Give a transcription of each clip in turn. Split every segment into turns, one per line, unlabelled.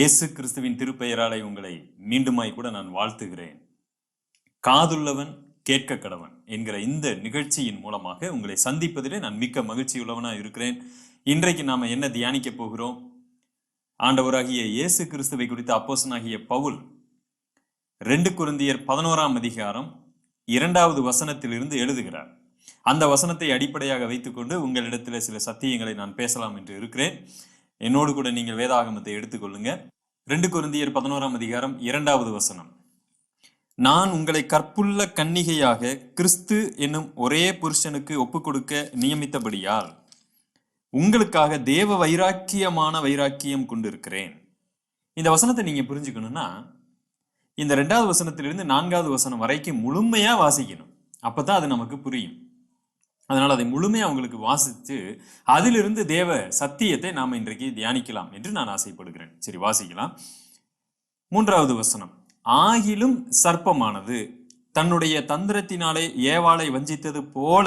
இயேசு கிறிஸ்துவின் திருப்பெயராலே உங்களை மீண்டுமாய் கூட நான் வாழ்த்துகிறேன். காதுள்ளவன் கேட்க கடவன் என்கிற இந்த நிகழ்ச்சியின் மூலமாக உங்களை சந்திப்பதிலே நான் மிக்க மகிழ்ச்சியுள்ளவனாக இருக்கிறேன். இன்றைக்கு நாம் என்ன தியானிக்க போகிறோம்? ஆண்டவராகிய இயேசு கிறிஸ்துவை குறித்த அப்போசனாகிய பவுல் ரெண்டு குருந்தியர் பதினோராம் அதிகாரம் இரண்டாவது வசனத்திலிருந்து எழுதுகிறார். அந்த வசனத்தை அடிப்படையாக வைத்துக்கொண்டு உங்களிடத்தில் சில சத்தியங்களை நான் பேசலாம் என்று இருக்கிறேன். என்னோடு கூட நீங்கள் வேதாகமத்தை எடுத்துக்கொள்ளுங்க. ரெண்டு குருந்தியர் பதினோராம் அதிகாரம் இரண்டாவது வசனம். நான் உங்களை கற்புள்ள கன்னிகையாக கிறிஸ்து என்னும் ஒரே புருஷனுக்கு ஒப்பு கொடுக்க நியமித்தபடியால் உங்களுக்காக தேவ வைராக்கியமான வைராக்கியம் கொண்டிருக்கிறேன். இந்த வசனத்தை நீங்க புரிஞ்சுக்கணும்னா இந்த ரெண்டாவது வசனத்திலிருந்து நான்காவது வசனம் வரைக்கும் முழுமையா வாசிக்கணும். அப்பதான் அது நமக்கு புரியும். அதனால் அதை முழுமையாக அவங்களுக்கு வாசித்து அதிலிருந்து தேவ சத்தியத்தை நாம் இன்றைக்கு தியானிக்கலாம் என்று நான் ஆசைப்படுகிறேன். சரி வாசிக்கலாம். மூன்றாவது வசனம். ஆகிலும் சர்ப்பமானது தன்னுடைய தந்திரத்தினாலே ஏவாளை வஞ்சித்தது போல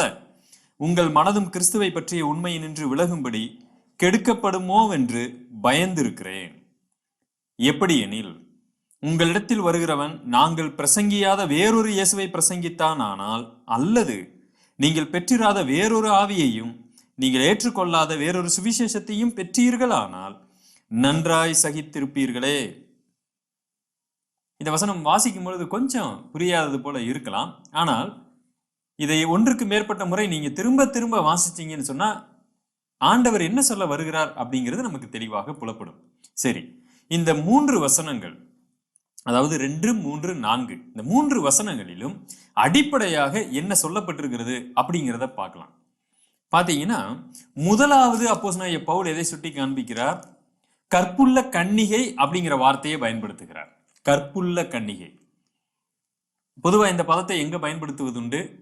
உங்கள் மனதும் கிறிஸ்துவை பற்றிய உண்மையை நின்று விலகும்படி கெடுக்கப்படுமோவென்று பயந்திருக்கிறேன். எப்படி எனில் உங்களிடத்தில் வருகிறவன் நாங்கள் பிரசங்கியாத வேறொரு இயேசுவை பிரசங்கித்தான் ஆனால் அல்லது நீங்கள் பெற்றிராத வேறொரு ஆவியையும் நீங்கள் ஏற்றுக்கொள்ளாத வேறொரு சுவிசேஷத்தையும் பெற்றீர்களானால் நன்றாய் சகித்திருப்பீர்களே. இந்த வசனம் வாசிக்கும் பொழுது கொஞ்சம் புரியாதது போல இருக்கலாம். ஆனால் இதை ஒன்றுக்கு மேற்பட்ட முறை நீங்க திரும்ப திரும்ப வாசிச்சீங்கன்னு சொன்னா ஆண்டவர் என்ன சொல்ல வருகிறார் அப்படிங்கிறது நமக்கு தெளிவாக புலப்படும். சரி இந்த மூன்று வசனங்கள் அதாவது ரெண்டு மூன்று நான்கு. இந்த மூன்று வசனங்களிலும் அடிப்படையாக என்ன சொல்லப்பட்டிருக்கிறது அப்படிங்கிறத பார்க்கலாம். பார்த்தீங்கன்னா முதலாவது அப்போஸ் நான் பவுல் எதை சுட்டி காண்பிக்கிறார்? கற்புள்ள கன்னிகை அப்படிங்கிற வார்த்தையை பயன்படுத்துகிறார். கற்புள்ள கன்னிகை. பொதுவாக இந்த பதத்தை எங்க பயன்படுத்துவதுண்டு?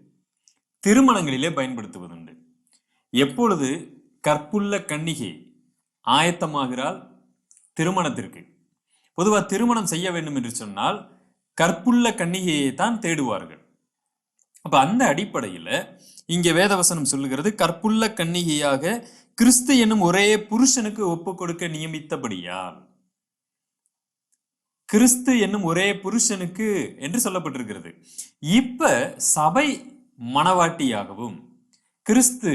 திருமணங்களிலே பயன்படுத்துவதுண்டு. எப்பொழுது? கற்புள்ள கன்னிகை ஆயத்தமாகிறாள் திருமணத்திற்கு. பொதுவாக திருமணம் செய்ய வேண்டும் என்று சொன்னால் கற்புள்ள கன்னிகையை தான் தேடுவார்கள். அப்ப அந்த அடிப்படையில இங்கே வேதவசனம் சொல்லுகிறது கற்புள்ள கன்னிகையாக கிறிஸ்து என்னும் ஒரே புருஷனுக்கு ஒப்பு கொடுக்க நியமித்தபடியால் கிறிஸ்து என்னும் ஒரே புருஷனுக்கு என்று சொல்லப்பட்டிருக்கிறது. இப்ப சபை மணவாட்டியாகவும் கிறிஸ்து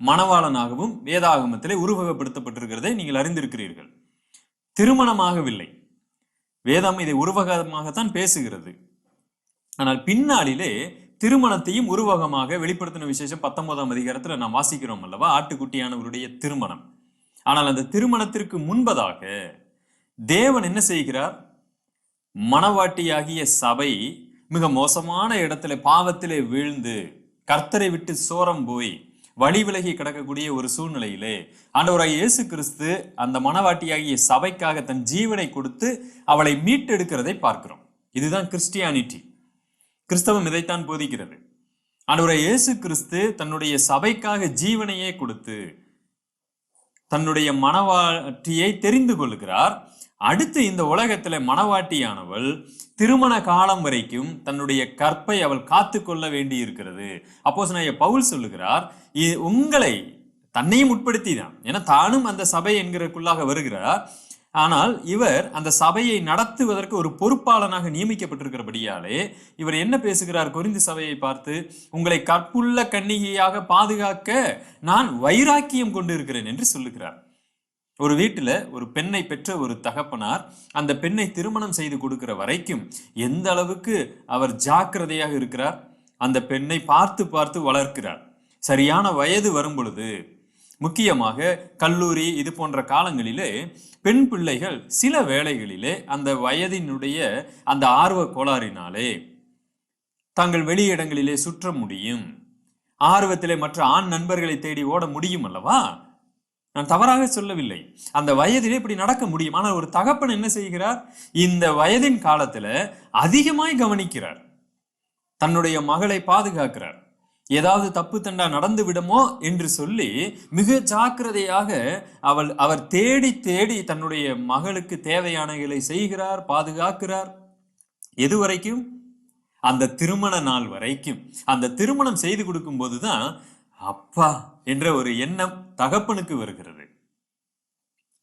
மணவாளனாகவும் வேதாகமத்திலே உருவகப்படுத்தப்பட்டிருக்கிறதை நீங்கள் அறிந்திருக்கிறீர்கள். திருமணமாகவில்லை. வேதம் இதை உருவகமாகத்தான் பேசுகிறது. ஆனால் பின்னாளிலே திருமணத்தையும் உருவகமாக வெளிப்படுத்தின விசேஷம் பத்தொன்பதாம் அதிகாரத்தில் நாம் வாசிக்கிறோம் அல்லவா? ஆட்டுக்குட்டியானவருடைய திருமணம். ஆனால் அந்த திருமணத்திற்கு முன்பதாக தேவன் என்ன செய்கிறார்? மணவாட்டியாகிய சபை மிக மோசமான இடத்துல பாவத்திலே வீழ்ந்து கர்த்தரை விட்டு சோரம் போய் வழி விலகி கிடக்கக்கூடிய ஒரு சூழ்நிலையிலே ஆண்டவராய் இயேசு கிறிஸ்து அந்த மனவாட்டியாகிய சபைக்காக தன் ஜீவனை கொடுத்து அவளை மீட்டெடுக்கிறதை பார்க்கிறோம். இதுதான் கிறிஸ்டியானிட்டி. கிறிஸ்தவம் இதைத்தான் போதிக்கிறது. ஆண்டவராக இயேசு கிறிஸ்து தன்னுடைய சபைக்காக ஜீவனையே கொடுத்து தன்னுடைய மனவாட்டியை தெரிந்து கொள்கிறார். அடுத்து இந்த உலகத்துல மணவாட்டியானவள் திருமண காலம் வரைக்கும் தன்னுடைய கற்பை அவள் காத்து கொள்ள வேண்டி இருக்கிறது அப்போ பவுல் சொல்லுகிறார் உங்களை தன்னையும் உட்படுத்தி தான் ஏன்னா தானும் அந்த சபை என்கிறக்குள்ளாக வருகிறார். ஆனால் இவர் அந்த சபையை நடத்துவதற்கு ஒரு பொறுப்பாளனாக நியமிக்கப்பட்டிருக்கிறபடியாலே இவர் என்ன பேசுகிறார்? குறிந்து சபையை பார்த்து உங்களை கற்புள்ள கன்னிகையாக பாதுகாக்க நான் வைராக்கியம் கொண்டு இருக்கிறேன் என்று சொல்லுகிறார். ஒரு வீட்டில் ஒரு பெண்ணை பெற்ற ஒரு தகப்பனார் அந்த பெண்ணை திருமணம் செய்து கொடுக்கிற வரைக்கும் எந்த அளவுக்கு அவர் ஜாக்கிரதையாக இருக்கிறார்? அந்த பெண்ணை பார்த்து பார்த்து வளர்க்கிறார். சரியான வயது வரும் பொழுது முக்கியமாக கல்லூரி இது போன்ற காலங்களிலே பெண் பிள்ளைகள் சில வேளைகளிலே அந்த வயதினுடைய அந்த ஆர்வ கோளாறினாலே தாங்கள் வெளியிடங்களிலே சுற்ற முடியும். ஆர்வத்திலே மற்ற ஆண் நண்பர்களை தேடி ஓட முடியும் அல்லவா? நான் தவறாக சொல்லவில்லை. அந்த வயதிலே இப்படி நடக்க முடியும். ஆனால் ஒரு தகப்பன் என்ன செய்கிறார்? இந்த வயதின் காலத்துல அதிகமாய் கவனிக்கிறார். தன்னுடைய மகளை பாதுகாக்கிறார். ஏதாவது தப்பு தண்டா நடந்து விடுமோ என்று சொல்லி மிக ஜாக்கிரதையாக அவள் அவர் தேடி தேடி தன்னுடைய மகளுக்கு தேவையானகளை செய்கிறார் பாதுகாக்கிறார். எது வரைக்கும் அந்த திருமண நாள் வரைக்கும். அந்த திருமணம் செய்து கொடுக்கும் போதுதான் அப்பா என்ற ஒரு எண்ணம் தகப்பனுக்கு வருகிறது.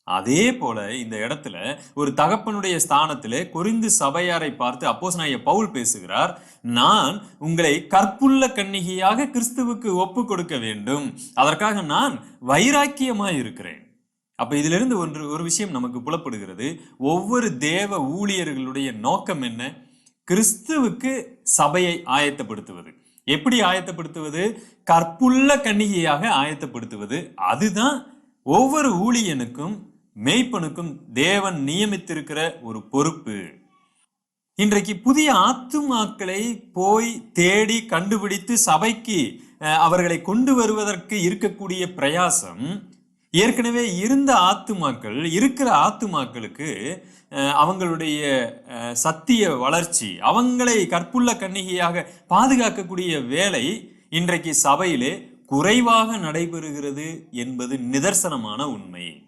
அதே போல இந்த இடத்துல ஒரு தகப்பனுடைய ஸ்தானத்திலே குறிந்து சபையாரை பார்த்து அப்போஸ்தலனாகிய பவுல் பேசுகிறார் நான் உங்களை கற்புள்ள கன்னிகையாக கிறிஸ்துவுக்கு ஒப்பு கொடுக்க வேண்டும். அதற்காக நான் வைராக்கியமாய் இருக்கிறேன். அப்ப இதிலிருந்து ஒன்று ஒரு விஷயம் நமக்கு புலப்படுகிறது. ஒவ்வொரு தேவ ஊழியர்களுடைய நோக்கம் என்ன? கிறிஸ்துவுக்கு சபையை ஆயத்தப்படுத்துவது. எப்படி ஆயத்தப்படுத்துவது? கற்புள்ள கன்னிகையாக ஆயத்தப்படுத்துவது. அதுதான் ஒவ்வொரு ஊழியனுக்கும் மேய்ப்பனுக்கும் தேவன் நியமித்திருக்கிற ஒரு பொறுப்பு. இன்றைக்கு புதிய ஆத்துமாக்களை போய் தேடி கண்டுபிடித்து சபைக்கு அவர்களை கொண்டு வருவதற்கு இருக்கக்கூடிய பிரயாசம் ஏற்கனவே இருந்த ஆத்துமாக்கள் இருக்கிற ஆத்துமாக்களுக்கு அவங்களுடைய சத்திய வளர்ச்சி அவங்களை கற்புள்ள கன்னிகையாக பாதுகாக்கக்கூடிய வேலை இன்றைக்கு சபையிலே குறைவாக நடைபெறுகிறது என்பது நிதர்சனமான உண்மை.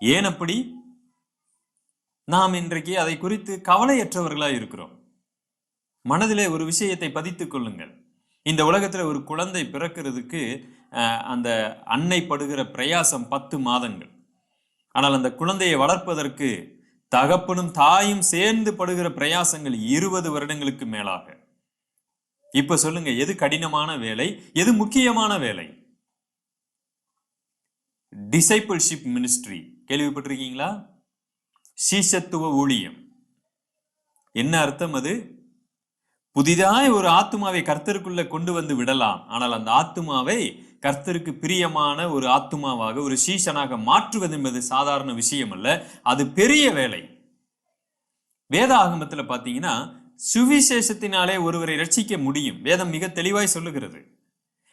ஏன் அப்படி? நாம் இன்றைக்கு அதை குறித்து கவலையற்றவர்களாக இருக்கிறோம். மனதிலே ஒரு விஷயத்தை பதித்துக் கொள்ளுங்கள். இந்த உலகத்தில் ஒரு குழந்தை பிறக்கிறதுக்கு அந்த அன்னை படுகிற பிரயாசம் பத்து மாதங்கள். ஆனால் அந்த குழந்தையை வளர்ப்பதற்கு தகப்பனும் தாயும் சேர்ந்து படுகிற பிரயாசங்கள் இருபது வருடங்களுக்கு மேலாக. இப்ப சொல்லுங்க எது கடினமான வேலை எது முக்கியமான வேலை? டிசைபிள்ஷிப் மினிஸ்ட்ரி கேள்விப்பட்டிருக்கீங்களா? சீசத்துவ ஊழியம். என்ன அர்த்தம் அது? புதிதாய் ஒரு ஆத்துமாவை கர்த்தருக்குள்ள கொண்டு வந்து விடலாம். ஆனால் அந்த ஆத்துமாவை கர்த்தருக்கு பிரியமான ஒரு ஆத்துமாவாக ஒரு சீஷனாக மாற்றுவது என்பது சாதாரண விஷயம் அல்ல அது பெரிய வேலை. வேத பார்த்தீங்கன்னா சுவிசேஷத்தினாலே ஒருவரை ரட்சிக்க முடியும். வேதம் மிக தெளிவாய் சொல்லுகிறது.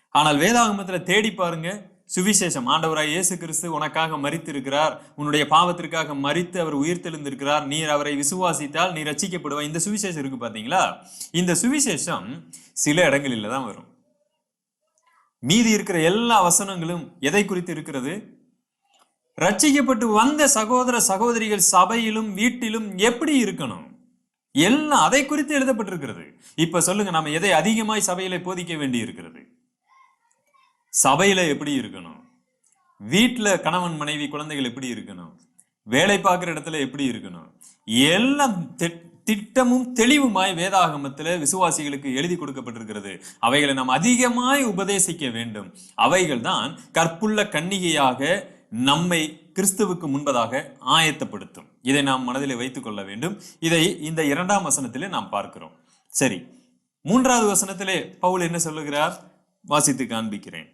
ஆனால் வேதாகமத்துல தேடி பாருங்க சுவிசேஷம். ஆண்டவராய் இயேசு கிறிஸ்து உனக்காக மறித்திருக்கிறார் உன்னுடைய பாவத்திற்காக மறித்து அவர் உயிர்த்தெழுந்திருக்கிறார். நீர் அவரை விசுவாசித்தால் நீ ரட்சிக்கப்படுவாய். இந்த சுவிசேஷம் இருக்கு பார்த்தீங்களா இந்த சுவிசேஷம் சில இடங்களில் தான் வரும். மீதி இருக்கிற எல்லா வசனங்களும் எதை குறித்து இருக்கிறது? ரட்சிக்கப்பட்டு வந்த சகோதர சகோதரிகள் சபையிலும் வீட்டிலும் எப்படி இருக்கணும்? எல்லாம் அதை குறித்து எழுதப்பட்டிருக்கிறது. இப்ப சொல்லுங்க நாம எதை அதிகமாய் சபையில போதிக்க வேண்டி இருக்கிறது சபையில எப்படி இருக்கணும்? வீட்டில் கணவன் மனைவி குழந்தைகள் எப்படி இருக்கணும்? வேலை பார்க்குற இடத்துல எப்படி இருக்கணும்? எல்லாம் திட்டமும் தெளிவுமாய் வேதாகமத்தில் விசுவாசிகளுக்கு எழுதி கொடுக்கப்பட்டிருக்கிறது. அவைகளை நாம் அதிகமாய் உபதேசிக்க வேண்டும். அவைகள் தான் கற்புள்ள கன்னிகையாக நம்மை கிறிஸ்துவுக்கு முன்பதாக ஆயத்தப்படுத்தும். இதை நாம் மனதில் வைத்துக் கொள்ள வேண்டும். இதை இந்த இரண்டாம் வசனத்திலே நாம் பார்க்கிறோம். சரி மூன்றாவது வசனத்திலே பவுல் என்ன சொல்லுகிறார்? வாசித்து காண்பிக்கிறேன்.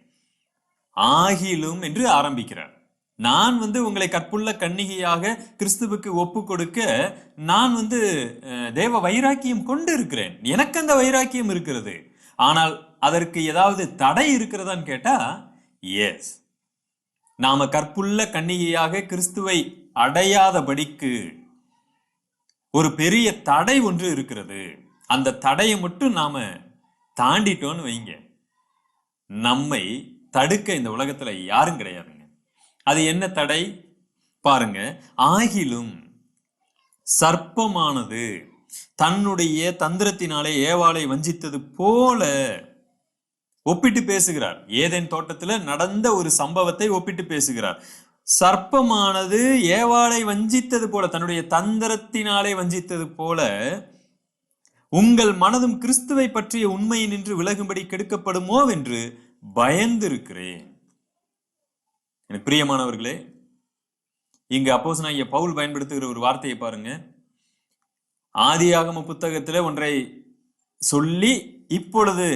ஆகிலும் என்று ஆரம்பிக்கிறார். நான் வந்து உங்களை கற்புள்ள கன்னிகையாக கிறிஸ்துவுக்கு ஒப்பு கொடுக்க நான் வந்து தேவ வைராக்கியம் கொண்டு இருக்கிறேன் எனக்கு அந்த வைராக்கியம் இருக்கிறது. ஆனால் அதற்கு ஏதாவது தடை இருக்கிறதான்னு கேட்டா எஸ் நாம கற்புள்ள கன்னிகையாக கிறிஸ்துவை அடையாதபடிக்கு ஒரு பெரிய தடை ஒன்று இருக்கிறது. அந்த தடையை மட்டும் நாம தாண்டிட்டோம்னு வைங்க. நம்மை தடுக்க இந்த உலகத்துல யாரும் கிடையாது. அது என்ன தடை? பாருங்க. ஆகிலும் சர்ப்பமானது தன்னுடைய தந்திரத்தினாலே ஏவாளை வஞ்சித்தது போல ஒப்பிட்டு பேசுகிறார். ஏதேன் தோட்டத்தில் நடந்த ஒரு சம்பவத்தை ஒப்பிட்டு பேசுகிறார். சர்ப்பமானது ஏவாளை வஞ்சித்தது போல தன்னுடைய தந்திரத்தினாலே வஞ்சித்தது போல உங்கள் மனதும் கிறிஸ்துவை பற்றிய உண்மையை நின்று விலகும்படி கெடுக்கப்படுமோ என்று பயந்திருக்கிறேன். எனக்கு பிரியமானவர்களே இங்க அப்போஸ்தலனாகிய பவுல் பயன்படுத்துகிற ஒரு வார்த்தையை பாருங்க. ஆதியாகம புத்தகத்துல ஒன்றை சொல்லி இப்பொழுது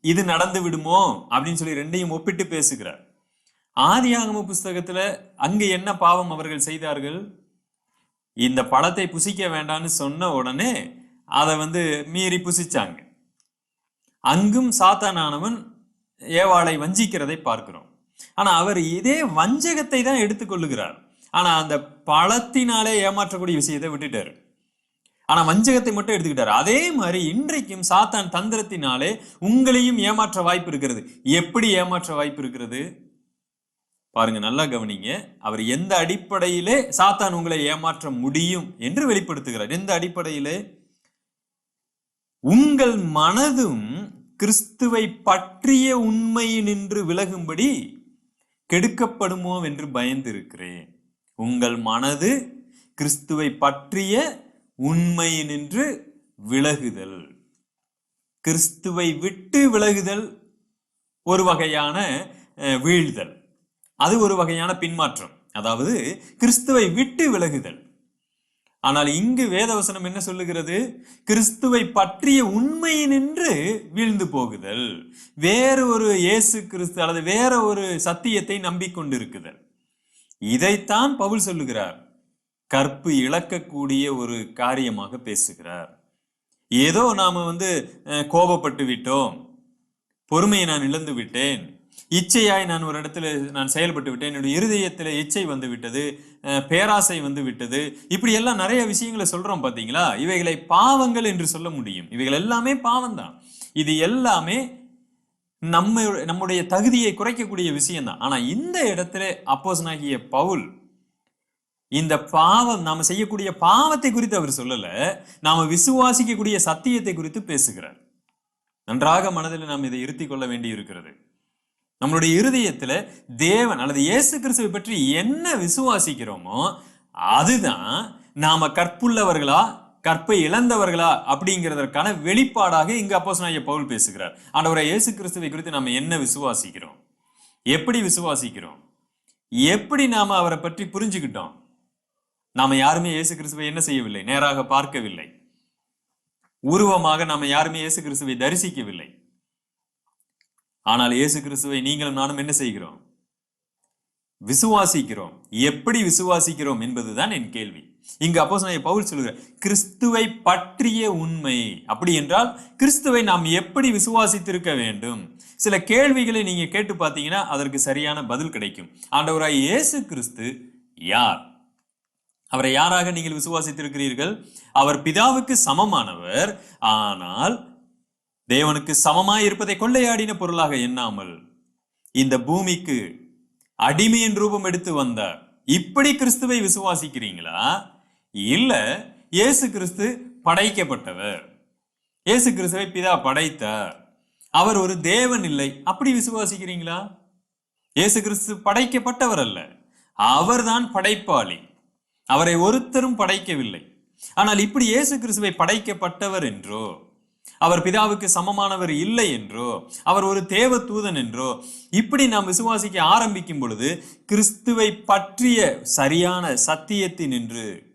இது நடந்து விடுமோ? அப்படின்னு சொல்லி ரெண்டையும் ஒப்பிட்டு பேசுகிறார். ஆதியாகம புஸ்தகத்துல அங்கு என்ன பாவம் அவர்கள் செய்தார்கள்? இந்த பழத்தை புசிக்க வேண்டாம்னு சொன்ன உடனே அதை வந்து மீறி புசிச்சாங்க. அங்கும் சாத்தானானவன் ஏவாளை வஞ்சிக்கிறதை பார்க்கிறோம். ஆனா அவர் இதே வஞ்சகத்தை தான் எடுத்துக்கொள்ளுகிறார். ஆனா அந்த பழத்தினாலே ஏமாற்றக்கூடிய விஷயத்தை விட்டுட்டாரு. ஆனா வஞ்சகத்தை மட்டும் எடுத்துக்கிட்டாரு. அதே மாதிரி இன்றைக்கும் சாத்தான் தந்திரத்தினாலே உங்களையும் ஏமாற்ற வாய்ப்பு இருக்கிறது. எப்படி ஏமாற்ற வாய்ப்பு இருக்கிறது? பாருங்க நல்லா கவனிங்க. அவர் எந்த அடிப்படையிலே சாத்தான் உங்களை ஏமாற்ற முடியும் என்று வெளிப்படுத்துகிறார். எந்த அடிப்படையிலே? உங்கள் மனதும் கிறிஸ்துவை பற்றிய உண்மையினின்று விலகும்படி கெடுக்கப்படுமோ என்று பயந்திருக்கிறேன். உங்கள் மனது கிறிஸ்துவை பற்றிய உண்மையினின்று விலகுதல். கிறிஸ்துவை விட்டு விலகுதல் ஒரு வகையான வீழ்தல். அது ஒரு வகையான பின்மாற்றம். அதாவது கிறிஸ்துவை விட்டு விலகுதல். ஆனால் இங்கு வேதவசனம் என்ன சொல்லுகிறது? கிறிஸ்துவை பற்றிய உண்மையினின்று வீழ்ந்து போகுதல். வேறு ஒரு இயேசு கிறிஸ்து அல்லது வேற ஒரு சத்தியத்தை நம்பிக்கொண்டிருக்குதல். இதைத்தான் பவுல் சொல்லுகிறார். கற்பு இழக்கக்கூடிய ஒரு காரியமாக பேசுகிறார். ஏதோ நாம வந்து கோபப்பட்டு விட்டோம். பொறுமையை நான் இழந்து விட்டேன். இச்சையாய் நான் ஒரு இடத்துல நான் செயல்பட்டு விட்டேன். என்னுடைய இருதயத்தில் இச்சை வந்து விட்டது பேராசை வந்து விட்டது இப்படி எல்லாம் நிறைய விஷயங்களை சொல்கிறோம் பார்த்தீங்களா இவைகளை பாவங்கள் என்று சொல்ல முடியும். இவைகள் எல்லாமே பாவம் தான் இது எல்லாமே நம்ம நம்முடைய தகுதியை குறைக்கக்கூடிய விஷயம்தான். ஆனால் இந்த இடத்துல அப்போசனாகிய பவுல் இந்த பாவம் நாம் செய்யக்கூடிய பாவத்தை குறித்து அவர் சொல்லலை. நாம் விசுவாசிக்கக்கூடிய சத்தியத்தை குறித்து பேசுகிறார். நன்றாக மனதில் நாம் இதை இருத்தி கொள்ள வேண்டி இருக்கிறது நம்மளுடைய இருதயத்தில் தேவன் அல்லது இயேசு கிறிஸ்துவை பற்றி என்ன விசுவாசிக்கிறோமோ அதுதான் நாம் கற்புள்ளவர்களா கற்பை இழந்தவர்களா அப்படிங்கிறதற்கான வெளிப்பாடாக இங்கே அப்போ அப்போஸ்தலனாகிய பவுல் பேசுகிறார். ஆண்டவரை இயேசு கிறிஸ்துவை குறித்து நாம் என்ன விசுவாசிக்கிறோம்? எப்படி விசுவாசிக்கிறோம்? எப்படி நாம் அவரை பற்றி புரிஞ்சுக்கிட்டோம்? நாம் யாருமே இயேசு கிறிஸ்துவை என்ன செய்யவில்லை? நேராக பார்க்கவில்லை. உருவமாக நாம் யாருமே இயேசு கிறிஸ்துவை தரிசிக்கவில்லை. ஆனால் இயேசு கிறிஸ்துவை நீங்களும் நானும் என்ன செய்கிறோம்? விசுவாசிக்கிறோம். எப்படி விசுவாசிக்கிறோம் என்பதுதான் என் கேள்வி. இங்கு அப்போ பவுல் சொல்லுகிற கிறிஸ்துவை பற்றிய உண்மை. அப்படி என்றால் கிறிஸ்துவை நாம் எப்படி விசுவாசித்திருக்க வேண்டும்? சில கேள்விகளை நீங்க கேட்டு பார்த்தீங்கன்னா அதற்கு சரியான பதில் கிடைக்கும். ஆண்டவராய் இயேசு கிறிஸ்து யார்? அவரை யாராக நீங்கள் விசுவாசித்திருக்கிறீர்கள்? அவர் பிதாவுக்கு சமமானவர். ஆனால் தேவனுக்கு சமமாய் இருப்பதை கொள்ளையாடின பொருளாக எண்ணாமல் இந்த பூமிக்கு அடிமையின் ரூபம் எடுத்து வந்தார் இப்படி கிறிஸ்துவை விசுவாசிக்கிறீங்களா? இல்ல இயேசு கிறிஸ்து படைக்கப்பட்டவர். இயேசு கிறிஸ்துவை பிதா படைத்தார். அவர் ஒரு தேவன் இல்லை. அப்படி விசுவாசிக்கிறீங்களா? இயேசு கிறிஸ்து படைக்கப்பட்டவர் அல்ல. அவர்தான் படைப்பாளி. அவரை ஒருத்தரும் படைக்கவில்லை. ஆனால் இப்படி இயேசு கிறிஸ்துவை படைக்கப்பட்டவர் என்றோ அவர் பிதாவுக்கு சமமானவர் இல்லை என்றோ அவர் ஒரு தேவ தூதன் என்றோ இப்படி நாம் விசுவாசிக்க ஆரம்பிக்கும் பொழுது கிறிஸ்துவை பற்றிய சரியான சத்தியத்தின் என்று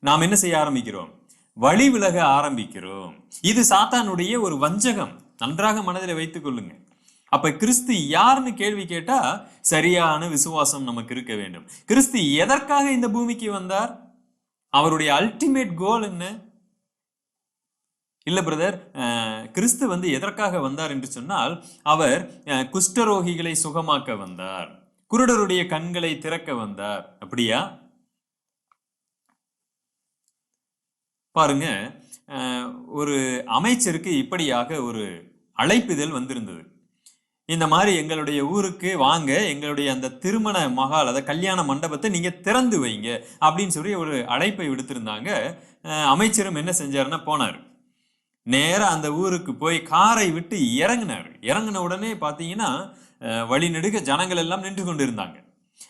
நாம் என்ன செய்ய ஆரம்பிக்கிறோம்? வழி விலக ஆரம்பிக்கிறோம். இது சாத்தானுடைய ஒரு வஞ்சகம். நன்றாக மனதில் வைத்துக் கொள்ளுங்க. அப்ப கிறிஸ்து யாருன்னு கேள்வி கேட்டா சரியான விசுவாசம் நமக்கு இருக்க வேண்டும். கிறிஸ்து எதற்காக இந்த பூமிக்கு வந்தார்? அவருடைய அல்டிமேட் கோல் என்ன? இல்லை பிரதர் கிறிஸ்து வந்து எதற்காக வந்தார் என்று சொன்னால் அவர் குஷ்டரோகிகளை சுகமாக்க வந்தார். குருடருடைய கண்களை திறக்க வந்தார். அப்படியா? பாருங்க ஒரு அமைச்சருக்கு இப்படியாக ஒரு அழைப்பிதழ் வந்திருந்தது. இந்த மாதிரி எங்களுடைய ஊருக்கு வாங்க எங்களுடைய அந்த திருமண மகால் அதை கல்யாண மண்டபத்தை நீங்க திறந்து வைங்க அப்படின்னு சொல்லி ஒரு அழைப்பை விடுத்திருந்தாங்க. அமைச்சரும் என்ன செஞ்சாருன்னா போனார். நேராக அந்த ஊருக்கு போய் காரை விட்டு இறங்கினார் இறங்கின உடனே பார்த்தீங்கன்னா அஹ், வழி ஜனங்கள் எல்லாம் நின்று கொண்டு இருந்தாங்க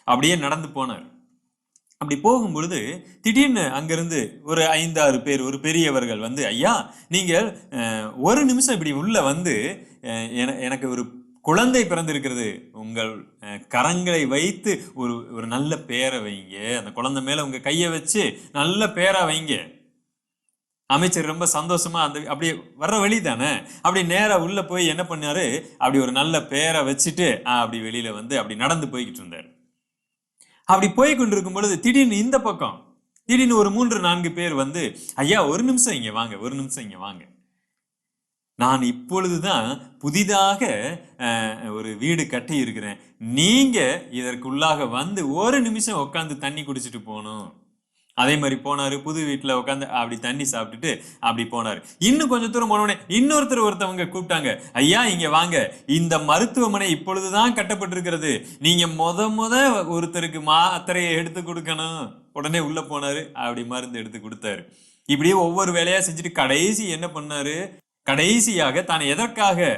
அப்படியே நடந்து போனார் அப்படி போகும்பொழுது திடீர்னு அங்கேருந்து ஒரு ஐந்தாறு பேர் ஒரு பெரியவர்கள் வந்து ஐயா நீங்கள் ஒரு நிமிஷம் இப்படி உள்ளே வந்து என- எனக்கு ஒரு குழந்தை பிறந்திருக்கிறது. உங்கள் கரங்களை வைத்து ஒரு ஒரு நல்ல பேரை வைங்க. அந்த குழந்தை மேலே உங்கள் கையை வச்சு நல்ல பேரை வைங்க. அமைச்சர் ரொம்ப சந்தோஷமா அந்த அப்படியே வர்ற வழி தானே அப்படி நேராக உள்ள போய் என்ன பண்ணாரு? அப்படி ஒரு நல்ல பேரை வச்சுட்டு ஆஹ், அப்படி வெளியில வந்து அப்படி நடந்து போய்கிட்டு இருந்தார். அப்படி போய் கொண்டிருக்கும் பொழுது திடீர்னு இந்த பக்கம் திடீர்னு ஒரு மூன்று நான்கு பேர் வந்து ஐயா ஒரு நிமிஷம் இங்க வாங்க ஒரு நிமிஷம் இங்க வாங்க. நான் இப்பொழுதுதான் புதிதாக ஒரு வீடு கட்டி இருக்கிறேன். நீங்க இதற்குள்ளாக வந்து ஒரு நிமிஷம் உட்காந்து தண்ணி குடிச்சிட்டு போகணும். அதே மாதிரி போனார் புது வீட்டில் உட்காந்து அப்படி தண்ணி சாப்பிட்டுட்டு அப்படி போனார். இன்னும் கொஞ்சம் தூரம் போனோடனே இன்னொருத்தர் ஒருத்தவங்க கூப்பிட்டாங்க ஐயா இங்கே வாங்க. இந்த மருத்துவமனை இப்பொழுதுதான் கட்டப்பட்டிருக்கிறது. நீங்கள் மொத முத ஒருத்தருக்கு மாத்திரையை எடுத்து கொடுக்கணும். உடனே உள்ளே போனார் அப்படி மருந்து எடுத்து கொடுத்தாரு. இப்படியே ஒவ்வொரு வேலையாக செஞ்சுட்டு கடைசி என்ன பண்ணார்? கடைசியாக தான் எதற்காக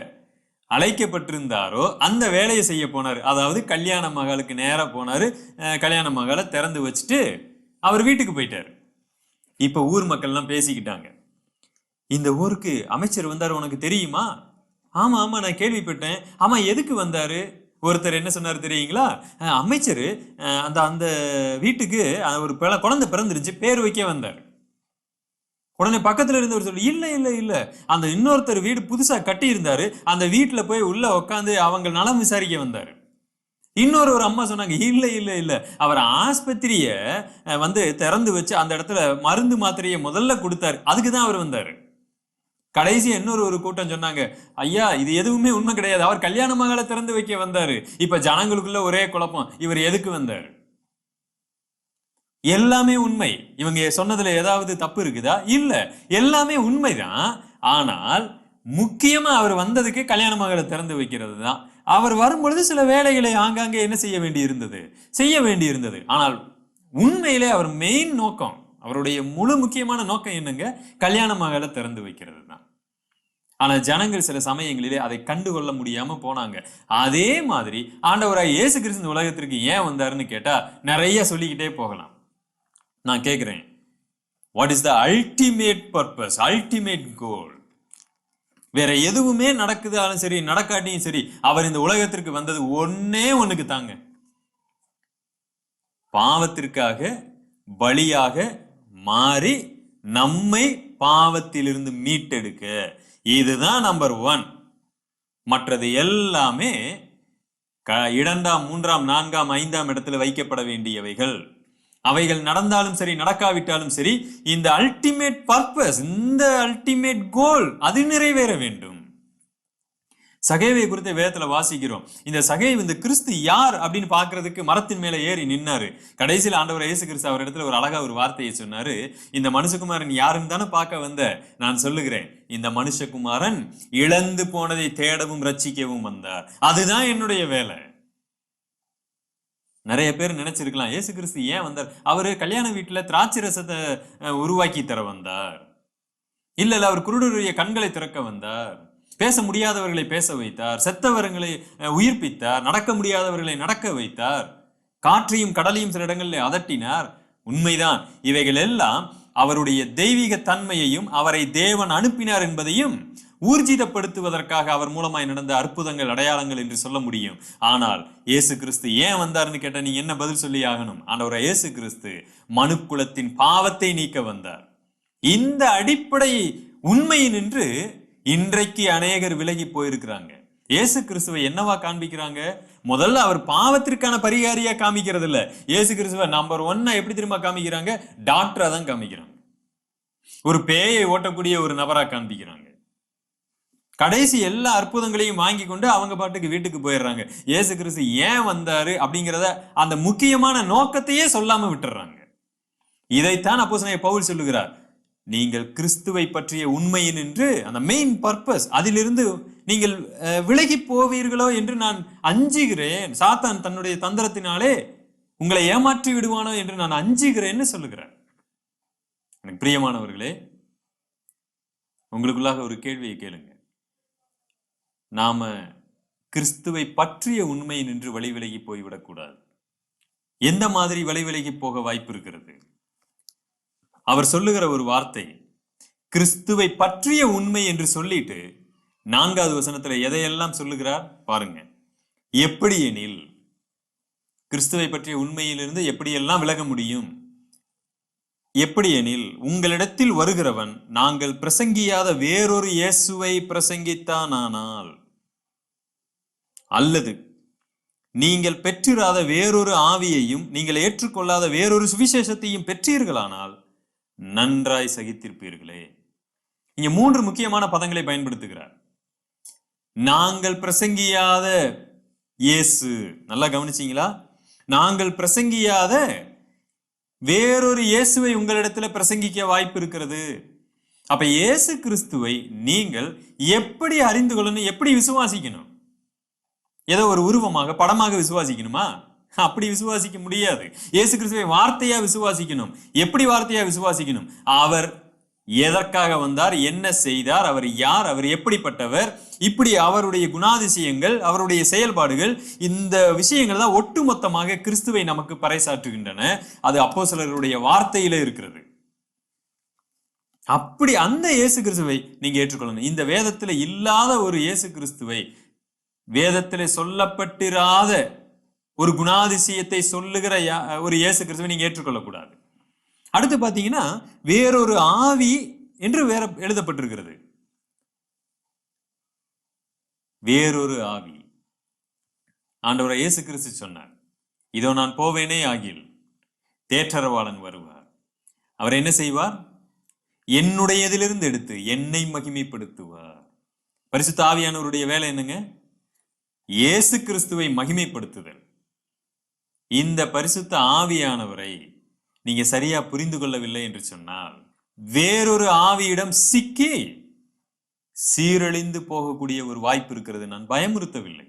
அழைக்கப்பட்டிருந்தாரோ அந்த வேலையை செய்ய போனார். அதாவது கல்யாண மகளுக்கு நேராக போனார். கல்யாண மகளை திறந்து வச்சுட்டு அவர் வீட்டுக்கு போயிட்டார். இப்போ ஊர் மக்கள்லாம் பேசிக்கிட்டாங்க. இந்த ஊருக்கு அமைச்சர் வந்தார் உனக்கு தெரியுமா? ஆமாம் ஆமாம் நான் கேள்விப்பட்டேன். ஆமாம் எதுக்கு வந்தார்? ஒருத்தர் என்ன சொன்னார் தெரியுங்களா? அமைச்சர் அந்த அந்த வீட்டுக்கு ஒரு பல குழந்தை பிறந்துருச்சு பேர் வைக்க வந்தார். உடனே பக்கத்தில் இருந்தவர் சொல்லி இல்லை இல்லை இல்லை. அந்த இன்னொருத்தர் வீடு புதுசாக கட்டியிருந்தார். அந்த வீட்டில் போய் உள்ளே உட்காந்து அவங்க நலம் விசாரிக்க வந்தார். இன்னொரு ஒரு அம்மா சொன்னாங்க இல்லை இல்லை இல்ல. அவர் ஆஸ்பத்திரிய வந்து திறந்து வச்சு அந்த இடத்துல மருந்து மாத்திரையை முதல்ல கொடுத்தாரு. அதுக்கு தான் அவர் வந்தாரு. கடைசி இன்னொரு ஒரு கூட்டம் சொன்னாங்க ஐயா இது எதுவுமே உண்மை கிடையாது. அவர் கல்யாண மகளை திறந்து வைக்க வந்தாரு. இப்ப ஜனங்களுக்குள்ள ஒரே குழப்பம். இவர் எதுக்கு வந்தாரு? எல்லாமே உண்மை. இவங்க சொன்னதுல ஏதாவது தப்பு இருக்குதா? இல்ல. எல்லாமே உண்மைதான். ஆனால் முக்கியமா அவர் வந்ததுக்கு கல்யாண மகளை திறந்து வைக்கிறது தான். அவர் வரும்பொழுது சில வேலைகளை ஆங்காங்கே என்ன செய்ய வேண்டி இருந்தது செய்ய வேண்டி இருந்தது ஆனால் உண்மையிலே அவர் மெயின் நோக்கம் அவருடைய முழு முக்கியமான நோக்கம் என்னங்க? கல்யாண மகளை திறந்து வைக்கிறது தான். ஆனால் ஜனங்கள் சில சமயங்களிலே அதை கண்டுகொள்ள முடியாம போனாங்க. அதே மாதிரி ஆண்டவராய் இயேசு கிறிஸ்து உலகத்திற்கு ஏன் வந்தாருன்னு கேட்டா நிறைய சொல்லிக்கிட்டே போகலாம். நான் கேட்குறேன். What is the ultimate purpose ultimate goal வேற எதுவுமே நடக்குதாலும் சரி நடக்காட்டியும் சரி அவர் இந்த உலகத்திற்கு வந்தது ஒன்னே ஒண்ணுக்கு தாங்க. பாவத்திற்காக பலியாக மாறி நம்மை பாவத்திலிருந்து மீட்டெடுக்க. இதுதான் நம்பர் ஒன் மற்றது எல்லாமே க இரண்டாம் மூன்றாம் நான்காம் ஐந்தாம் இடத்துல வைக்கப்பட வேண்டியவைகள். அவைகள் நடந்தாலும் சரி நடக்காவிட்டாலும் சரி இந்த அல்டிமேட் பர்பஸ் இந்த அல்டிமேட் கோல் அது நிறைவேற வேண்டும். சகைவை குறித்த வேதத்துல வாசிக்கிறோம். இந்த சகை இந்த கிறிஸ்து யார் அப்படின்னு பாக்குறதுக்கு மரத்தின் மேல ஏறி நின்னாரு. கடைசியில் ஆண்டவர் இயேசு கிறிஸ்து அவர் இடத்துல ஒரு அழகா ஒரு வார்த்தையை சொன்னாரு. இந்த மனுஷகுமாரன் யாருன்னு தானே பார்க்க வந்த? நான் சொல்லுகிறேன் இந்த மனுஷகுமாரன் இழந்து போனதை தேடவும் ரட்சிக்கவும் வந்தார். அதுதான் என்னுடைய வேலை. நிறைய பேர் நினைச்சிருக்கலாம். ஏசு கிறிஸ்து ஏன் வந்தார்? அவரு கல்யாண வீட்டில் திராட்சை ரசத்தை உருவாக்கி தர வந்தார். இல்லை இல்லை அவர் குருடருடைய கண்களை திறக்க வந்தார். பேச முடியாதவர்களை பேச வைத்தார். செத்தவர்களை உயிர்ப்பித்தார். நடக்க முடியாதவர்களை நடக்க வைத்தார். காற்றையும் கடலையும் சில இடங்களில் அதட்டினார். உண்மைதான். இவைகள் எல்லாம் அவருடைய தெய்வீக தன்மையையும் அவரை தேவன் அனுப்பினார் என்பதையும் ஊர்ஜிதப்படுத்துவதற்காக அவர் மூலமாய் நடந்த அற்புதங்கள் அடையாளங்கள் என்று சொல்ல முடியும். ஆனால் இயேசு கிறிஸ்து ஏன் வந்தார்னு கேட்டா நீ என்ன பதில் சொல்லி ஆகணும்? ஆண்டவர் இயேசு கிறிஸ்து மனுக்குலத்தின் பாவத்தை நீக்க வந்தார். இந்த அடிப்படை உண்மை நின்று இன்றைக்கு அநேகர் விலகி போயிருக்கிறாங்க. இயேசு கிறிஸ்துவை என்னவா காண்பிக்கிறாங்க? முதல்ல அவர் பாவத்திற்கான பரிகாரியா காமிக்கிறது இல்ல இயேசு கிறிஸ்துவ நம்பர் ஒன்னா எப்படி திரும்ப காமிக்கிறாங்க? டாக்டரா தான் காமிக்கிறாங்க. ஒரு பேயை ஓட்டக்கூடிய ஒரு நபரா காண்பிக்கிறாங்க. கடைசி எல்லா அற்புதங்களையும் வாங்கி கொண்டு அவங்க பாட்டுக்கு வீட்டுக்கு போயிடுறாங்க. இயேசு கிறிஸ்து ஏன் வந்தாரு அப்படிங்கிறத அந்த முக்கியமான நோக்கத்தையே சொல்லாம விட்டுறாங்க. இதைத்தான் அப்போ பவுல் சொல்லுகிறார். நீங்கள் கிறிஸ்துவை பற்றிய உண்மையின் என்று அந்த மெயின் பர்பஸ் அதிலிருந்து நீங்கள் விலகி போவீர்களோ என்று நான் அஞ்சுகிறேன். சாத்தான் தன்னுடைய தந்திரத்தினாலே உங்களை ஏமாற்றி விடுவானோ என்று நான் அஞ்சுகிறேன்னு சொல்லுகிறார். எனக்கு பிரியமானவர்களே உங்களுக்குள்ளாக ஒரு கேள்வியை கேளுங்க. நாம கிறிஸ்துவை பற்றிய உண்மை நின்று வழி விலகி போய்விடக்கூடாது. எந்த மாதிரி வழி விலகி போக வாய்ப்பு இருக்கிறது? அவர் சொல்லுகிற ஒரு வார்த்தை கிறிஸ்துவை பற்றிய உண்மை என்று சொல்லிட்டு நான்காவது வசனத்துல எதையெல்லாம் சொல்லுகிறார் பாருங்க. எப்படி எனில் கிறிஸ்துவை பற்றிய உண்மையிலிருந்து எப்படியெல்லாம் விலக முடியும்? எப்படி எனில் உங்களிடத்தில் வருகிறவன் நாங்கள் பிரசங்கியாத வேறொரு இயேசுவை பிரசங்கித்தானானால் அல்லது நீங்கள் பெற்றிராத வேறொரு ஆவியையும் நீங்கள் ஏற்றுக்கொள்ளாத வேறொரு சுவிசேஷத்தையும் பெற்றீர்களானால் நன்றாய் சகித்திருப்பீர்களே. இங்க மூன்று முக்கியமான பதங்களை பயன்படுத்துகிறார். நாங்கள் பிரசங்கியாத இயேசு நல்லா கவனிச்சிங்களா? நாங்கள் பிரசங்கியாத வேறொரு இயேசுவை உங்களிடத்துல பிரசங்கிக்க வாய்ப்பு இருக்கிறது. அப்ப இயேசு கிறிஸ்துவை நீங்கள் எப்படி அறிந்து கொள்ளணும் எப்படி விசுவாசிக்கணும்? ஏதோ ஒரு உருவமாக படமாக விசுவாசிக்கணுமா? அப்படி விசுவாசிக்க முடியாது. இயேசு கிறிஸ்துவை வார்த்தையா விசுவாசிக்கணும்? எப்படி வார்த்தையா விசுவாசிக்கணும்? அவர் எதற்காக வந்தார்? என்ன செய்தார்? அவர் யார்? அவர் எப்படிப்பட்டவர்? இப்படி அவருடைய குணாதிசயங்கள் அவருடைய செயல்பாடுகள் இந்த விஷயங்கள் தான் ஒட்டுமொத்தமாக கிறிஸ்துவை நமக்கு பறைசாற்றுகின்றன. அது அப்போ சிலருடைய வார்த்தையில இருக்கிறது. அப்படி அந்த இயேசு கிறிஸ்துவை நீங்க ஏற்றுக்கொள்ளணும். இந்த வேதத்துல இல்லாத ஒரு இயேசு கிறிஸ்துவை வேதத்திலே சொல்லப்பட்டிராத ஒரு குணாதிசயத்தை சொல்லுகிற யா- ஒரு இயேசு கிறிஸ்துவை நீங்க ஏற்றுக்கொள்ளக்கூடாது. அடுத்து பார்த்தீங்கன்னா வேறொரு ஆவி என்று வேற எழுதப்பட்டிருக்கிறது. வேறொரு ஆவி. ஆண்டவரை இயேசு கிறிஸ்து சொன்னார் இதோ நான் போவேனே ஆகில் தேற்றரவாளன் வருவார். அவர் என்ன செய்வார்? என்னுடையதிலிருந்து எடுத்து என்னை மகிமைப்படுத்துவார். பரிசுத்த ஆவியானவருடைய வேலை என்னங்க? இயேசு கிறிஸ்துவை மகிமைப்படுத்துதல். இந்த பரிசுத்த ஆவியானவரை நீங்க சரியா புரிந்து கொள்ளவில்லை என்று சொன்னால் வேறொரு ஆவியிடம் சிக்கி சீரழிந்து போகக்கூடிய ஒரு வாய்ப்பு இருக்கிறது. நான் பயமுறுத்தவில்லை.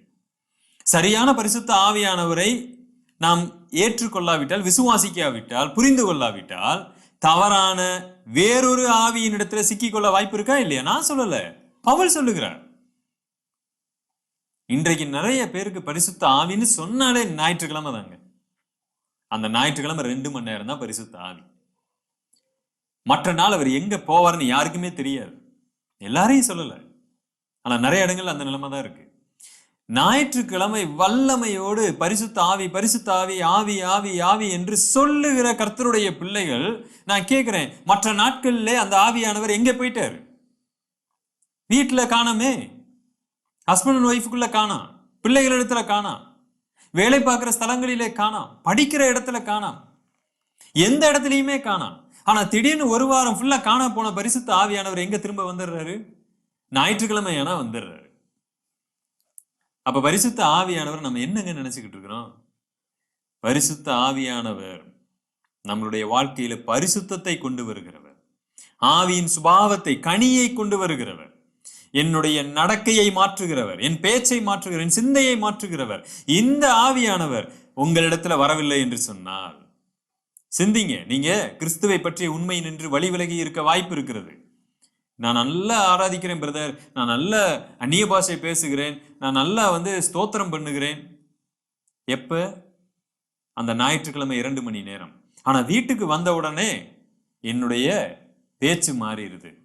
சரியான பரிசுத்த ஆவியானவரை நாம் ஏற்றுக்கொள்ளாவிட்டால் விசுவாசிக்காவிட்டால் புரிந்து கொள்ளாவிட்டால் தவறான வேறொரு ஆவியின் இடத்துல சிக்கிக்கொள்ள வாய்ப்பு இருக்கா இல்லையா? நான் சொல்லல. பவல் சொல்லுகிறார் இன்றைக்கு நிறைய பேருக்கு பரிசுத்த ஆவின்னு சொன்னாலே ஞாயிற்றுக்கிழமை தாங்க. அந்த ஞாயிற்றுக்கிழமை ரெண்டு மணி நேரம் தான் பரிசுத்த ஆவி. மற்ற நாள் அவர் எங்க போவார்னு யாருக்குமே தெரியாது. எல்லாரையும் சொல்லல. ஆனா நிறைய இடங்கள்ல அந்த நிலைமை தான் இருக்கு. ஞாயிற்றுக்கிழமை வல்லமையோடு பரிசுத்த ஆவி பரிசுத்த ஆவி ஆவி ஆவி ஆவி என்று சொல்லுகிற கர்த்தருடைய பிள்ளைகள் நான் கேட்கிறேன் மற்ற நாட்களிலே அந்த ஆவியானவர் எங்க போயிட்டாரு? வீட்டில் காணமே. ஹஸ்பண்ட் அண்ட் ஒய்ஃபுக்குள்ள காணாம். பிள்ளைகள் இடத்துல காணாம். வேலை பார்க்குற ஸ்தலங்களிலே காணாம். படிக்கிற இடத்துல காணாம். எந்த இடத்துலையுமே காணாம். ஆனா திடீர்னு ஒரு வாரம் ஃபுல்லா காண போன பரிசுத்த ஆவியானவர் எங்கே திரும்ப வந்துடுறாரு? ஞாயிற்றுக்கிழமை ஏன்னா வந்துடுறாரு. அப்ப பரிசுத்த ஆவியானவர் நம்ம என்னங்க நினச்சிக்கிட்டு இருக்கிறோம்? பரிசுத்த ஆவியானவர் நம்மளுடைய வாழ்க்கையில பரிசுத்தத்தை கொண்டு வருகிறவர். ஆவியின் சுபாவத்தை கனியை கொண்டு வருகிறவர். என்னுடைய நடக்கையை மாற்றுகிறவர் என் பேச்சை மாற்றுகிறவர் என் சிந்தையை மாற்றுகிறவர் இந்த ஆவியானவர் உங்களிடத்துல வரவில்லை என்று சொன்னால் சிந்திங்க. நீங்க கிறிஸ்துவை பற்றிய உண்மை நின்று வழி விலகி இருக்க வாய்ப்பு இருக்கிறது. நான் நல்லா ஆராதிக்கிறேன் பிரதர் நான் நல்ல அந்நிய பாஷை பேசுகிறேன். நான் நல்லா வந்து ஸ்தோத்திரம் பண்ணுகிறேன். எப்ப? அந்த ஞாயிற்றுக்கிழமை இரண்டு மணி நேரம். ஆனா வீட்டுக்கு வந்த உடனே என்னுடைய பேச்சு மாறிடுது.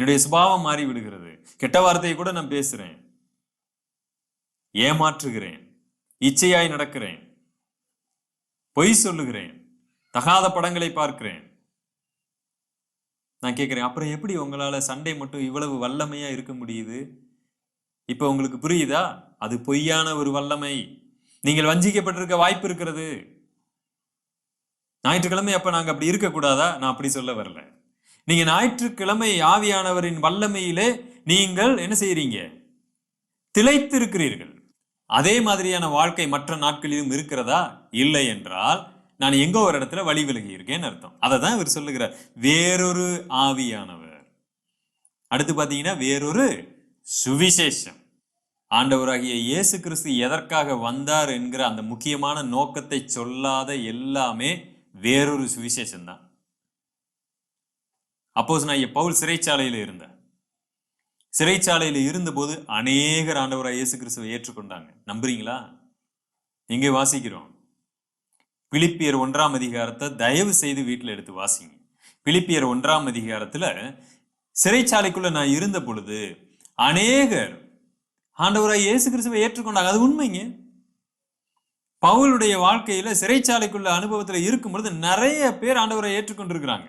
என்னுடைய சுபாவம் மாறி விடுகிறது. கெட்ட வார்த்தையை கூட நான் பேசுறேன். ஏமாற்றுகிறேன். இச்சையாய் நடக்கிறேன். பொய் சொல்லுகிறேன். தகாத படங்களை பார்க்கிறேன். நான் கேட்குறேன் அப்புறம் எப்படி உங்களால் சண்டை மட்டும் இவ்வளவு வல்லமையா இருக்க முடியுது? இப்போ உங்களுக்கு புரியுதா? அது பொய்யான ஒரு வல்லமை. நீங்கள் வஞ்சிக்கப்பட்டிருக்க வாய்ப்பு இருக்கிறது. ஞாயிற்றுக்கிழமை அப்போ நாங்க அப்படி இருக்கக்கூடாதா? நான் அப்படி சொல்ல வரல. நீங்க ஞாயிற்றுக்கிழமை ஆவியானவரின் வல்லமையிலே நீங்கள் என்ன செய்யறீங்க திளைத்து இருக்கிறீர்கள் அதே மாதிரியான வாழ்க்கை மற்ற நாட்களிலும் இருக்கிறதா? இல்லை என்றால் நான் எங்கோ ஒரு இடத்துல வழி விலகி இருக்கேன்னு அர்த்தம். அதை தான் இவர் சொல்லுகிறார். வேறொரு ஆவியானவர். அடுத்து பார்த்தீங்கன்னா வேறொரு சுவிசேஷம். ஆண்டவராகிய இயேசு கிறிஸ்து எதற்காக வந்தார் என்கிற அந்த முக்கியமான நோக்கத்தை சொல்லாத எல்லாமே வேறொரு சுவிசேஷம் தான் அப்போஸ் நான் பவுல் சிறைச்சாலையில் இருந்தேன் சிறைச்சாலையில் இருந்தபோது அநேகர் ஆண்டவராக இயேசு கிறிஸ்துவை ஏற்றுக்கொண்டாங்க. நம்புறீங்களா? எங்கே வாசிக்கிறோம்? பிலிப்பியர் ஒன்றாம் அதிகாரத்தை தயவு செய்து வீட்டில் எடுத்து வாசிங்க. பிலிப்பியர் ஒன்றாம் அதிகாரத்தில் சிறைச்சாலைக்குள்ள நான் இருந்த பொழுது அநேகர் ஆண்டவராக இயேசு கிறிஸ்துவை ஏற்றுக்கொண்டாங்க. அது உண்மைங்க. பவுலுடைய வாழ்க்கையில சிறைச்சாலைக்குள்ள அனுபவத்தில் இருக்கும் பொழுது நிறைய பேர் ஆண்டவரை ஏற்றுக்கொண்டிருக்கிறாங்க.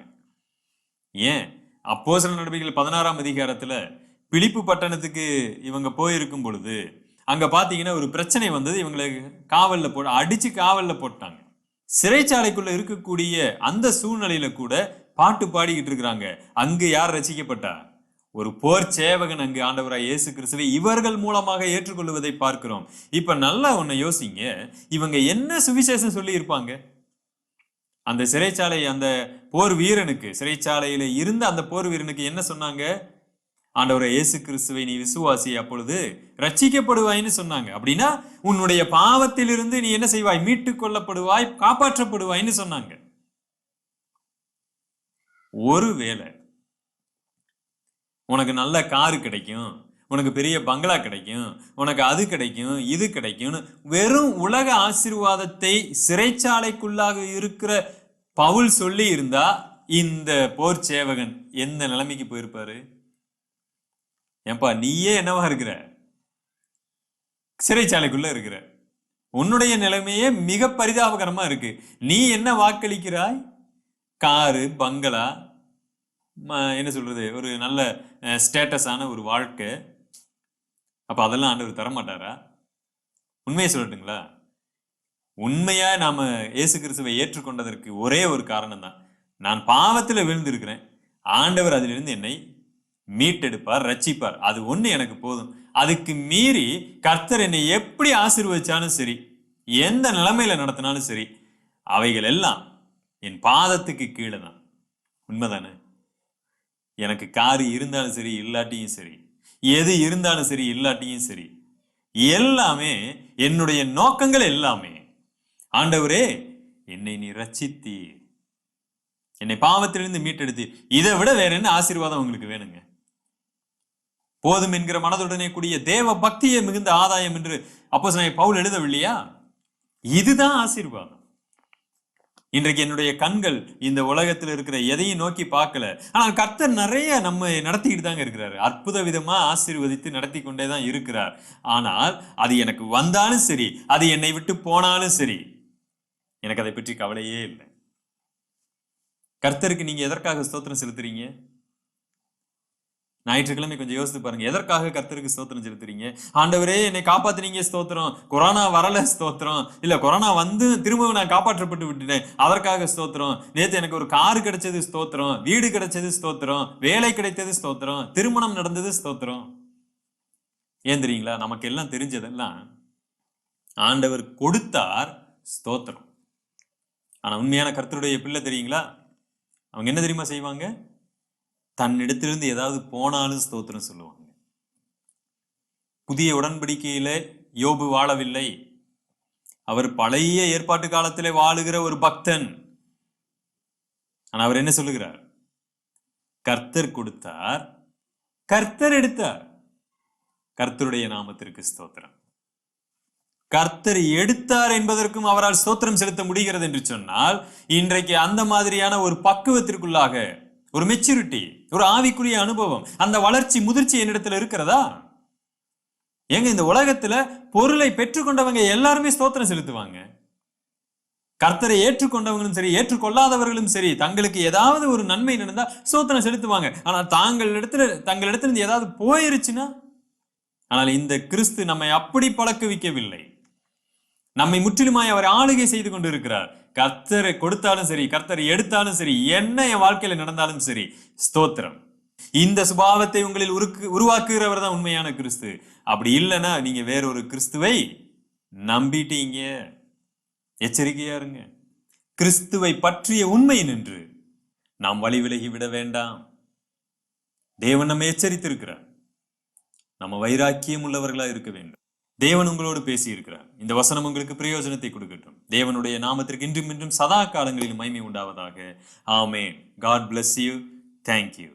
ஏன்? அப்போ சில நடவடிக்கைகள் பதினாறாம் அதிகாரத்தில் பிலிப்பு பட்டணத்துக்கு இவங்க போயிருக்கும் பொழுது அங்கே பார்த்தீங்கன்னா ஒரு பிரச்சனை வந்தது. இவங்களை காவலில் போ அடிச்சு காவல்ல போட்டாங்க. சிறைச்சாலைக்குள்ளே இருக்கக்கூடிய அந்த சூழ்நிலையில கூட பாட்டு பாடிக்கிட்டு இருக்கிறாங்க. அங்கு யார் ரசிக்கப்பட்டா? ஒரு போர் சேவகன் அங்கு ஆண்டவராய் இயேசு கிறிஸ்துவை இவர்கள் மூலமாக ஏற்றுக்கொள்வதை பார்க்கிறோம். இப்ப நல்லா ஒண்ணு யோசிங்க. இவங்க என்ன சுவிசேஷம் சொல்லி இருப்பாங்க அந்த சிறைச்சாலை அந்த போர் வீரனுக்கு சிறைச்சாலையில இருந்த அந்த போர் வீரனுக்கு என்ன சொன்னாங்க? ஆண்டவரை இயேசு கிறிஸ்துவை நீ விசுவாசி அப்பொழுது ரட்சிக்கப்படுவாய்ன்னு சொன்னாங்க. அப்படின்னா உன்னுடைய பாவத்திலிருந்து நீ என்ன செய்வாய்? மீட்டுக் கொள்ளப்படுவாய் காப்பாற்றப்படுவாய்ன்னு சொன்னாங்க. ஒருவேளை உனக்கு நல்ல காரு கிடைக்கும் உனக்கு பெரிய பங்களா கிடைக்கும் உனக்கு அது கிடைக்கும் இது கிடைக்கும்னு வெறும் உலக ஆசீர்வாதத்தை சிறைச்சாலைக்குள்ளாக இருக்கிற பவுல் சொல்லி இருந்தா இந்த போர் சேவகன் எந்த நிலைமைக்கு போயிருப்பாரு? ஏன்பா நீயே என்னவா இருக்கிற? சிறைச்சாலைக்குள்ள இருக்கிற. உன்னுடைய நிலைமையே மிக பரிதாபகரமா இருக்கு. நீ என்ன வாக்களிக்கிறாய்? காரு பங்களா என்ன சொல்றது ஒரு நல்ல ஸ்டேட்டஸான ஒரு வாழ்க்கை. அப்ப அதெல்லாம் ஆண்டவர் தர மாட்டாரா உண்மையை சொல்லட்டுங்களா? உண்மையாக நாம் இயேசு கிறிஸ்துவை ஏற்றுக்கொண்டதற்கு ஒரே ஒரு காரணம் தான் நான் பாவத்தில் விழுந்திருக்கிறேன். ஆண்டவர் அதிலிருந்து என்னை மீட்டெடுப்பார் ரட்சிப்பார். அது ஒன்று எனக்கு போதும். அதுக்கு மீறி கர்த்தர் என்னை எப்படி ஆசீர்வதிச்சாலும் சரி எந்த நிலைமையில நடத்தினாலும் சரி அவைகள் எல்லாம் என் பாதத்துக்கு கீழே தான் உண்மைதானே? எனக்கு காரு இருந்தாலும் சரி இல்லாட்டியும் சரி எது இருந்தாலும் சரி இல்லாட்டியும் சரி எல்லாமே என்னுடைய நோக்கங்கள் எல்லாமே ஆண்டவரே என்னை நீ ரட்சித்தீர். என்னை பாவத்திலிருந்து மீட்டெடுத்து இதை விட வேற என்ன ஆசீர்வாதம் உங்களுக்கு வேணுங்க? போதும் என்கிற மனதுடனே கூடிய தேவ பக்தியே மிகுந்த ஆதாயம் என்று அப்போ பவுல் எழுதவில்லையா? இதுதான் ஆசீர்வாதம். இன்றைக்கு என்னுடைய கண்கள் இந்த உலகத்தில் இருக்கிற எதையும் நோக்கி பார்க்கல. ஆனால் கர்த்தர் நிறைய நம்ம நடத்திக்கிட்டு தாங்க இருக்கிறாரு. அற்புத விதமா ஆசீர்வதித்து நடத்தி கொண்டே தான் இருக்கிறார். ஆனால் அது எனக்கு வந்தாலும் சரி அது என்னை விட்டு போனாலும் சரி எனக்கு அதை பற்றி கவலையே இல்லை. கர்த்தருக்கு நீங்கள் எதற்காக ஸ்தோத்திரம் செலுத்துறீங்க? ஞாயிற்றுக்கிழமை கொஞ்சம் யோசித்து பாருங்க. எதற்காக கர்த்தருக்கு ஸ்தோத்திரம் செலுத்துறீங்க? ஆண்டவரே என்னை காப்பாத்துனீங்க ஸ்தோத்திரம். கொரோனா வரல ஸ்தோத்திரம். இல்ல கொரோனா வந்து திரும்பவும் நான் காப்பாற்றப்பட்டு விட்டுட்டேன். அதற்காக ஸ்தோத்திரம். நேற்று எனக்கு ஒரு கார் கிடைச்சது ஸ்தோத்திரம். வீடு கிடைச்சது ஸ்தோத்திரம். வேலை கிடைத்தது ஸ்தோத்திரம். திருமணம் நடந்தது ஸ்தோத்திரம். ஏன் தெரியுங்களா? நமக்கு எல்லாம் தெரிஞ்சதெல்லாம் ஆண்டவர் கொடுத்தார் ஸ்தோத்திரம். ஆனால் உண்மையான கர்த்தருடைய பிள்ளை தெரியுங்களா? அவங்க என்ன தெரியுமா செய்வாங்க? தன்னிடத்திலிருந்து ஏதாவது போனாலும் ஸ்தோத்திரம் சொல்லுவாங்க. புதிய உடன்படிக்கையில யோபு வாழவில்லை. அவர் பழைய ஏற்பாட்டு காலத்திலே வாழுகிற ஒரு பக்தன். ஆனால் அவர் என்ன சொல்லுகிறார்? கர்த்தர் கொடுத்தார் கர்த்தர் எடுத்தார். கர்த்தருடைய நாமத்திற்கு ஸ்தோத்திரம். கர்த்தர் எடுத்தார் என்பதற்கும் அவரால் சோத்திரம் செலுத்த முடிகிறது என்று சொன்னால் இன்றைக்கு அந்த மாதிரியான ஒரு பக்குவத்திற்குள்ளாக ஒரு மெச்சூரிட்டி ஒரு ஆவிக்குரிய அனுபவம் அந்த வளர்ச்சி முதிர்ச்சி என்னிடத்துல இருக்கிறதா? ஏங்க இந்த உலகத்துல பொருளை பெற்றுக்கொண்டவங்க எல்லாருமே ஸ்தோத்திரம் செலுத்துவாங்க. கர்த்தரை ஏற்றுக்கொண்டவங்களும் சரி ஏற்றுக்கொள்ளாதவர்களும் சரி தங்களுக்கு ஏதாவது ஒரு நன்மை நடந்தா சோத்திரம் செலுத்துவாங்க. ஆனால் தாங்கள் இடத்துல தங்களிடத்துல இருந்து ஏதாவது போயிருச்சுன்னா ஆனால் இந்த கிறிஸ்து நம்மை அப்படி பழக்குவிக்கவில்லை. நம்மை முற்றிலுமாய் அவர் ஆளுகை செய்து கொண்டு இருக்கிறார் கர்த்தரை கொடுத்தாலும் சரி கர்த்தரை எடுத்தாலும் சரி என்ன என் வாழ்க்கையில நடந்தாலும் சரி ஸ்தோத்திரம். இந்த சுபாவத்தை உங்களில் உருக்கு உருவாக்குகிறவர் தான் உண்மையான கிறிஸ்து. அப்படி இல்லைன்னா நீங்க வேறொரு கிறிஸ்துவை நம்பிட்டீங்க எச்சரிக்கையா இருங்க. கிறிஸ்துவை பற்றிய உண்மை நின்று நாம் வழி விலகி விட வேண்டாம். தேவன் நம்மை எச்சரித்திருக்கிறார். நம்ம வைராக்கியம் உள்ளவர்களா இருக்க வேண்டும். தேவன் உங்களோடு பேசியிருக்கிறார். இந்த வசனம் உங்களுக்கு பிரயோஜனத்தை கொடுக்கட்டும். தேவனுடைய நாமத்திற்கு இன்றும் இன்றும் சதா காலங்களில் மகிமை உண்டாவதாக. ஆமே காட் பிளஸ் யூ தேங்க்யூ